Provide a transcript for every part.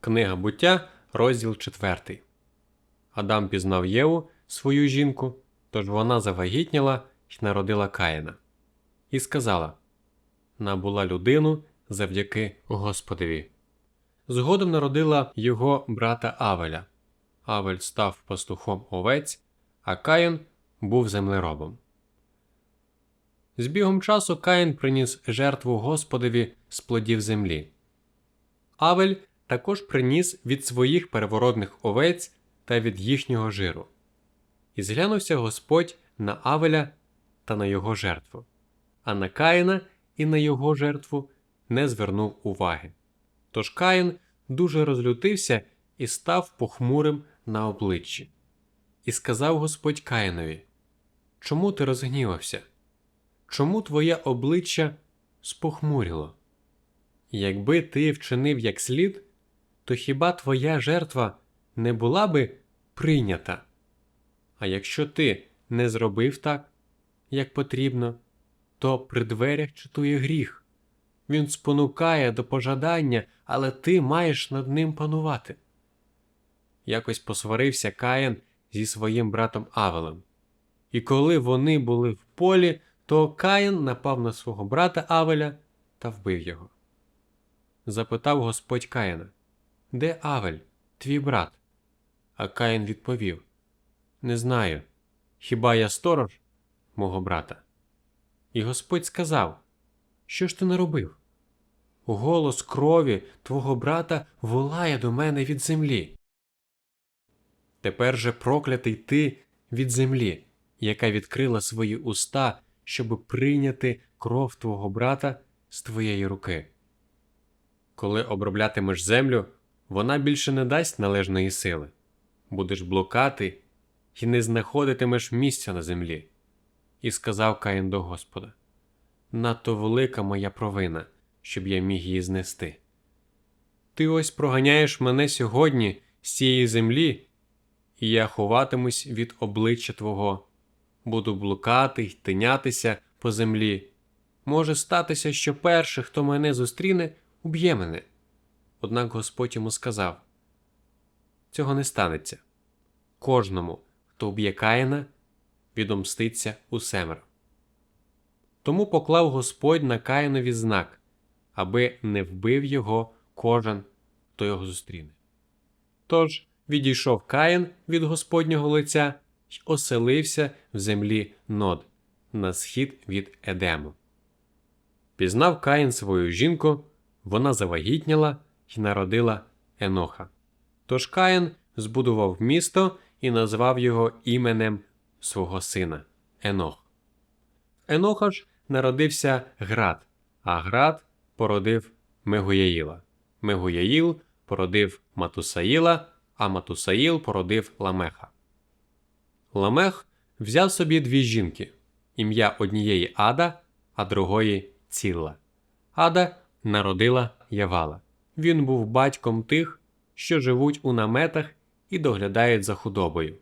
Книга буття, розділ 4. Адам пізнав Єву, свою жінку, тож вона завагітніла й народила Каїна. І сказала: Набула людину завдяки Господові. Згодом народила його брата Авеля. Авель став пастухом овець, а Каїн був землеробом. З бігом часу Каїн приніс жертву Господові з плодів землі. Авель також приніс від своїх переворотних овець та від їхнього жиру. І зглянувся Господь на Авеля та на його жертву, а на Каїна і на його жертву не звернув уваги. Тож Каїн дуже розлютився і став похмурим на обличчі. І сказав Господь Каїнові: Чому ти розгнівався? Чому твоє обличчя спохмуріло? Якби ти вчинив як слід, то хіба твоя жертва не була би прийнята? А якщо ти не зробив так, як потрібно, то при дверях читує гріх. Він спонукає до пожадання, але ти маєш над ним панувати. Якось посварився Каїн зі своїм братом Авелем. І коли вони були в полі, то Каїн напав на свого брата Авеля та вбив його. Запитав Господь Каїна, Де Авель, твій брат? А Каїн відповів: Не знаю. Хіба я сторож мого брата? І Господь сказав: Що ж ти наробив? Голос крові твого брата волає до мене від землі. Тепер же проклятий ти від землі, яка відкрила свої уста, щоб прийняти кров твого брата з твоєї руки. Коли оброблятимеш землю, вона більше не дасть належної сили, будеш блукати і не знаходитимеш місця на землі. І сказав Каїн до Господа: Надто велика моя провина, щоб я міг її знести. Ти ось проганяєш мене сьогодні з цієї землі, і я ховатимусь від обличчя Твого, буду блукати й тинятися по землі. Може статися, що перший, хто мене зустріне, уб'є мене. Однак Господь йому сказав: Цього не станеться. Кожному, хто уб'є Каїна, відомститься у семеро. Тому поклав Господь на Каїнові знак, аби не вбив його кожен, хто його зустріне. Тож відійшов Каїн від Господнього лиця й оселився в землі Нод на схід від Едему. Пізнав Каїн свою жінку, вона завагітніла й народила Еноха. Тож Каїн збудував місто і назвав його іменем свого сина Енох. Еноха ж народився Град, а Град породив Мегуяїла. Мегуяїл породив Матусаїла, а Матусаїл породив Ламеха. Ламех взяв собі дві жінки ім'я однієї Ада, а другої Цілла. Ада народила Явала. Він був батьком тих, що живуть у наметах і доглядають за худобою,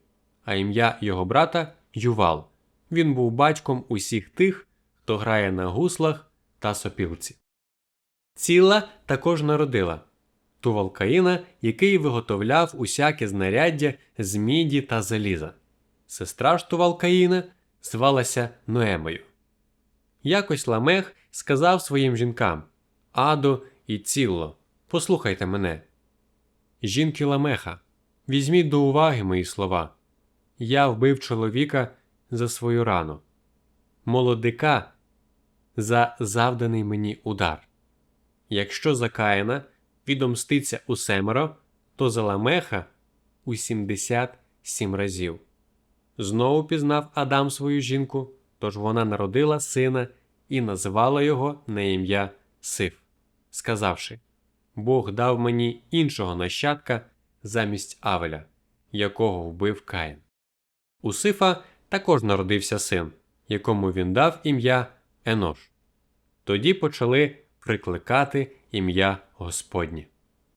а ім'я його брата Ювал. Він був батьком усіх тих, хто грає на гуслах та сопілці. Ціла також народила Тувалкаїна, який виготовляв усяке знаряддя з міді та заліза. Сестра ж Тувалкаїна звалася Ноемою. Якось Ламех сказав своїм жінкам Адо і Цілло, послухайте мене. Жінки Ламеха, візьміть до уваги мої слова. Я вбив чоловіка за свою рану, молодика за завданий мені удар. Якщо за Каїна відомститься у семеро, то за Ламеха у сімдесят сім разів. Знову пізнав Адам свою жінку, тож вона народила сина і назвала його на ім'я Сиф, сказавши: Бог дав мені іншого нащадка замість Авеля, якого вбив Каїн. У Сифа також народився син, якому він дав ім'я Енош. Тоді почали прикликати ім'я Господнє.